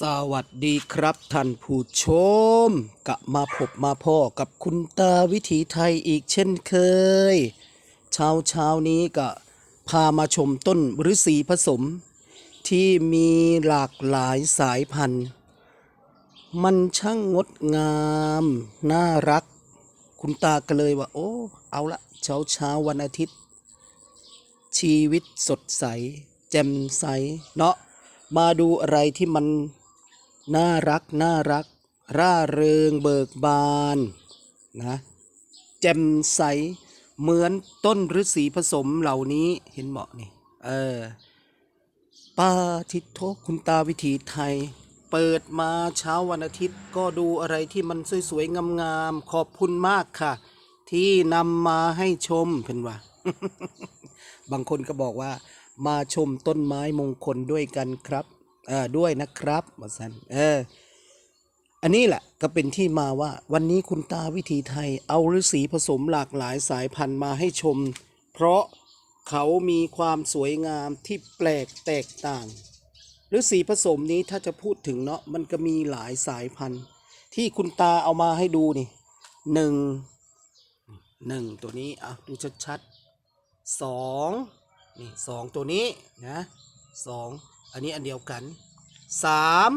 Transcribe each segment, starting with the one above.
สวัสดีครับท่านผู้ชมกลับมาพบมาพ่อกับคุณตาวิถีไทยอีกเช่นเคย เช้าเช้านี้ก็พามาชมต้นฤาษีผสม ที่มีหลากหลายสายพันธุ์ มันช่างงดงาม น่ารัก คุณตาก็เลยว่า โอ้ เอาละเช้าเช้าวันอาทิตย์ ชีวิตสดใส แจ่มใสเนาะมาดูอะไรที่มัน น่ารักน่ารัก ร่าเริงเบิกบานนะแจ่มใสเหมือนต้นฤาษีผสมเหล่านี้เห็นเหมาะนี่เออป้าทิโทคุณตาวิถีไทย เปิดมาเช้าวันอาทิตย์ก็ดูอะไรที่มันสวยๆงามๆขอบคุณมากค่ะ ที่นำมาให้ชมเพิ่นว่า บางคนก็บอกว่า มาชมต้นไม้มงคลด้วยกันครับ เออด้วยนะครับมาสันเออ อันนี้แหละก็เป็นที่มาว่า วันนี้คุณตาวิถีไทยเอาฤาษีผสมหลากหลายสายพันธุ์มาให้ชม เพราะเขามีความสวยงามที่แปลกแตกต่างฤาษีผสมนี้ถ้าจะพูดถึงเนาะมันก็มีหลายสายพันธุ์ ที่คุณตาเอามาให้ดูนี่หนึ่งหนึ่งตัวนี้อะดูชัดๆสองนี่สองตัวนี้นะสอง อันนี้อันเดียวกันสาม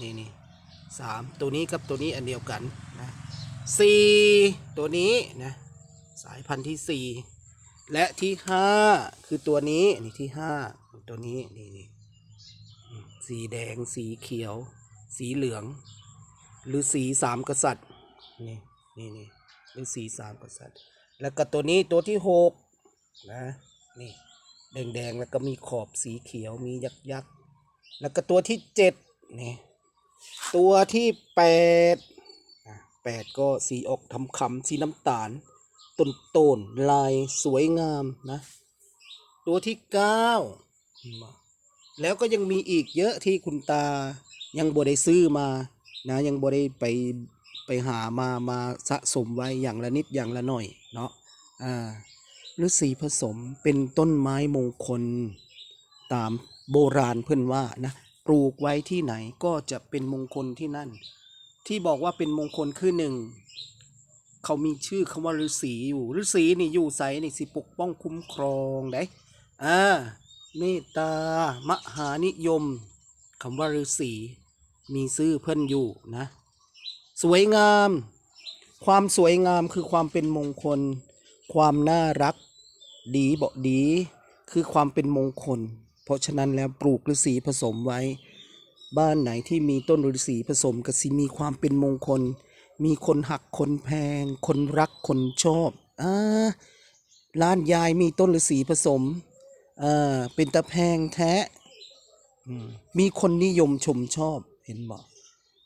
นี่นี่สามตัวนี้กับตัวนี้อันเดียวกันนะสี่ตัวนี้นะสายพันธุ์ที่สี่และที่ห้าคือตัวนี้นี่ที่ห้าตัวนี้นี่นี่สีแดงสีเขียว สีเหลือง หรือสีสามกษัตริย์นี่นี่นี่หรือสีสามกษัตริย์ แล้วก็ตัวนี้ตัวที่หกนะนี่แดงแดงแล้วก็มีขอบสีเขียวมียักษ์ยักษ์ แล้วก็ตัวที่เจ็ดนี่ตัวที่แปดแปดก็สีออกทำขำสีน้ำตาลต้นต้นๆลายสวยงามนะ ตัวที่เก้าแล้วก็ยังมีอีกเยอะที่คุณตายังบ่ได้ซื้อมานะยังบ่ได้ไปไปหามามาสะสมไว้อย่างละนิดอย่างละหน่อยเนาะอ่าฤาษีผสมเป็นต้นไม้มงคล ตามโบราณเพื่อนว่านะปลูกไว้ที่ไหนก็จะเป็นมงคลที่นั่น ที่บอกว่าเป็นมงคลคือหนึ่งเขามีชื่อคำว่าฤาษีอยู่ฤาษีนี่อยู่ใสนี่สิปกป้องคุ้มครองได้อ่าเมตตามหานิยมคำว่าฤาษีมีชื่อเพื่อนอยู่นะ สวยงาม ความสวยงามคือความเป็นมงคล ความน่ารัก ดีบอกดี คือความเป็นมงคล เพราะฉะนั้นแล้วปลูกฤาษีผสมไว้ บ้านไหนที่มีต้นฤาษีผสมก็สิมีความเป็นมงคล มีคนหักคนแพง คนรักคนชอบอ่าร้านยายมีต้นฤาษีผสมอ่าเป็นตะแพงแท้มีคนนิยมชมชอบเห็นบอก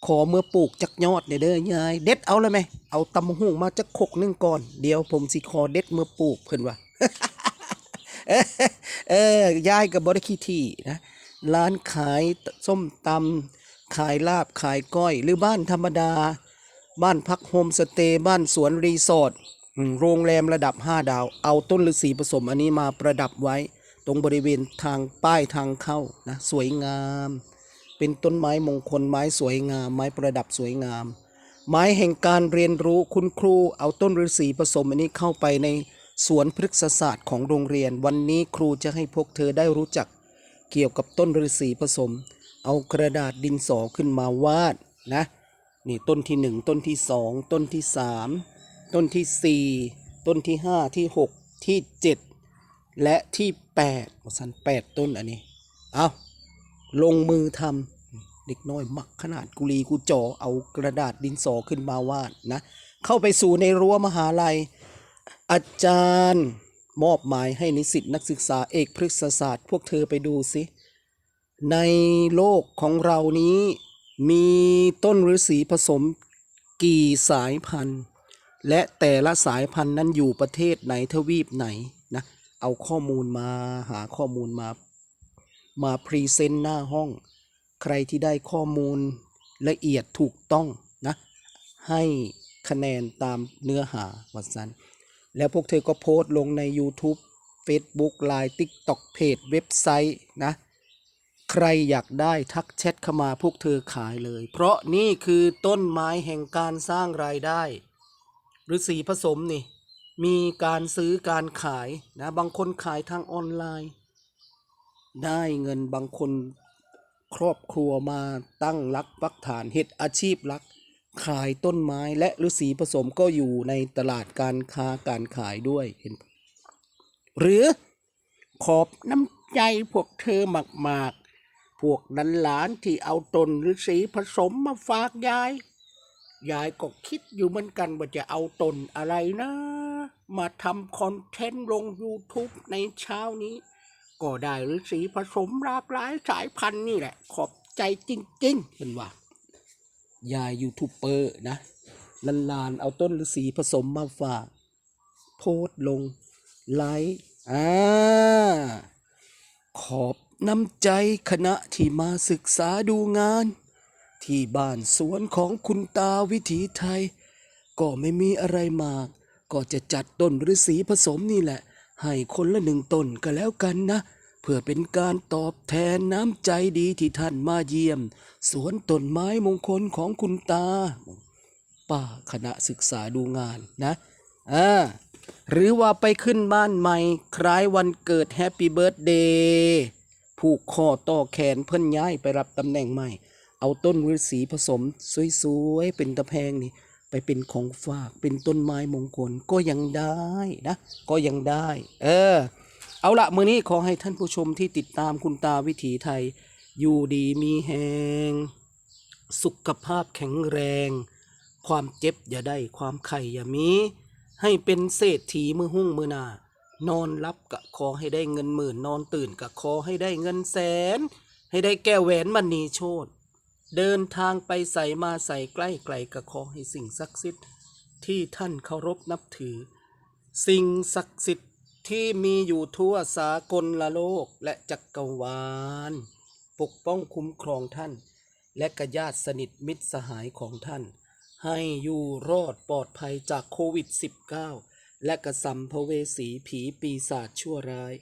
ขอเมื่อปลูกจักยอดเนี่ยเด้อยายเด็ดเอาเลยไหมเอาตำหูมาจักขกนึงก่อน เดี๋ยวผมสิขอเด็ดเมื่อปลูกเพิ่นว่า เออยายกับบริคีที่นะร้านขายส้มตำขายลาบขายก้อย หรือบ้านธรรมดา บ้านพักโฮมสเตย์บ้านสวนรีสอร์ทโรงแรมระดับ 5 ดาว เอาต้นฤาษีผสมอันนี้มาประดับไว้ ตรงบริเวณทางป้ายทางเข้านะสวยงาม เป็นต้นไม้มงคลไม้สวยงาม ไม้ประดับสวยงาม ไม้แห่งการเรียนรู้คุณครูเอาต้นฤาษีผสมอันนี้เข้าไปใน สวนพฤกษศาสตร์ของโรงเรียน วันนี้ครูจะให้พวกเธอได้รู้จัก เกี่ยวกับต้นฤาษีผสม เอากระดาษดินสอขึ้นมาวาดนะนี่ต้นที่หนึ่งต้นที่สองต้นที่สามต้นที่สี่ต้นที่ห้าที่หกที่เจ็ดและที่แปดสันแปดต้นอันนี้ เอาลงมือทำเด็กน้อยมักขนาดกุลีกูจอเอากระดาษดินสอขึ้นมาวาดนะ เข้าไปสู่ในรั้วมหาลัย อาจารย์มอบหมายให้นิสิตนักศึกษาเอกพฤกษศาสตร์ พวกเธอไปดูสิ ในโลกของเรานี้มีต้นฤาษีผสมกี่สายพันธุ์ และแต่ละสายพันธุ์นั้นอยู่ประเทศไหนทวีปไหนนะเอาข้อมูลมาหาข้อมูลมา มาพรีเซนต์หน้าห้อง ใครที่ได้ข้อมูลละเอียดถูกต้องนะให้คะแนนตามเนื้อหาวัดสัน แล้วพวกเธอก็โพสต์ลงใน YouTube Facebook Line TikTok เพจเว็บไซต์นะ ใครอยากได้ทักแชทเข้ามาพวกเธอขายเลย เพราะนี่คือต้นไม้แห่งการสร้างรายได้หรือสีผสมนี่ มีการซื้อการขายนะ บางคนขายทางออนไลน์ ได้เงินบางคนครอบครัวมาตั้งรักปักฐานเฮ็ดอาชีพรัก ขายต้นไม้และฤาษีผสมก็อยู่ในตลาดการค้าการขายด้วยเห็น หรือขอบน้ำใจพวกเธอมากๆ พวกนั้นหลานที่เอาตนฤาษีผสมมาฝากยาย ยายก็คิดอยู่เหมือนกันว่าจะเอาตนอะไรนะ มาทำคอนเทนต์ลง YouTube ในเช้านี้ ก็ได้ฤาษีผสมหลากหลายสายพันธุ์นี่แหละ ขอบใจจริงๆเป็นว่า ยายยูทูบเบอร์นะลานๆเอาต้นฤาษีผสมมาฝาก โพสลง ไลค์อ่าขอบน้ำใจคณะที่มาศึกษาดูงาน ที่บ้านสวนของคุณตาวิถีไทย ก็ไม่มีอะไรมาก ก็จะจัดต้นฤาษีผสมนี่แหละ ให้คนละหนึ่งต้นก็แล้วกันนะ เพื่อเป็นการตอบแทนน้ำใจดีที่ท่านมาเยี่ยม สวนต้นไม้มงคลของคุณตา ป้าคณะศึกษาดูงานนะอ่าหรือว่าไปขึ้นบ้านใหม่ คล้ายวันเกิดแฮปปี้เบิร์ดเดย์ผูกคอต่อแขนเพิ่นย้ายไปรับตำแหน่งใหม่ เอาต้นฤาษีผสม สวยๆ เป็นตะแพงนี่ไปเป็นของฝากเป็นต้นไม้มงคลก็ยังได้นะ ก็ยังได้ เออ เอาละมือนี้ขอให้ท่านผู้ชมที่ติดตามคุณตาวิถีไทย อยู่ดีมีแหง สุขภาพแข็งแรง ความเจ็บอย่าได้ความไข่อย่ามี ให้เป็นเศรษฐีมือหุ้งมือนานอนรับกะขอให้ได้เงินหมื่นนอนตื่นกะขอให้ได้เงินแสน ให้ได้แก้วแหวนมณีโชตเดินทางไปใส่มาใส่ใกล้ไกลกะขอให้สิ่งศักดิ์สิทธิ์ที่ท่านเคารพนับถือ สิ่งศักดิ์สิทธิ์ ที่มีอยู่ทั่วสากลละโลกและจักรวาล ปกป้องคุ้มครองท่าน และกญาติสนิทมิตรสหายของท่าน ให้อยู่รอดปลอดภัยจากโควิด -19 และกระสัมภเวสีผีปีศาจชั่วร้าย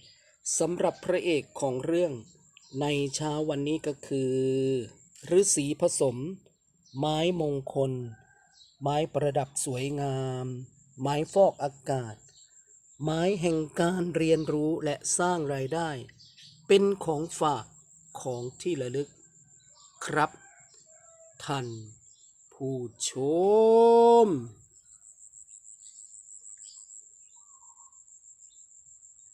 สำหรับพระเอกของเรื่องในเช้าวันนี้ก็คือฤาษีผสม ไม้มงคล ไม้ประดับสวยงาม ไม้ฟอกอากาศ หมายแห่งการเรียนรู้และสร้างรายได้ เป็นของฝากของที่ระลึก ครับ ท่านผู้ชม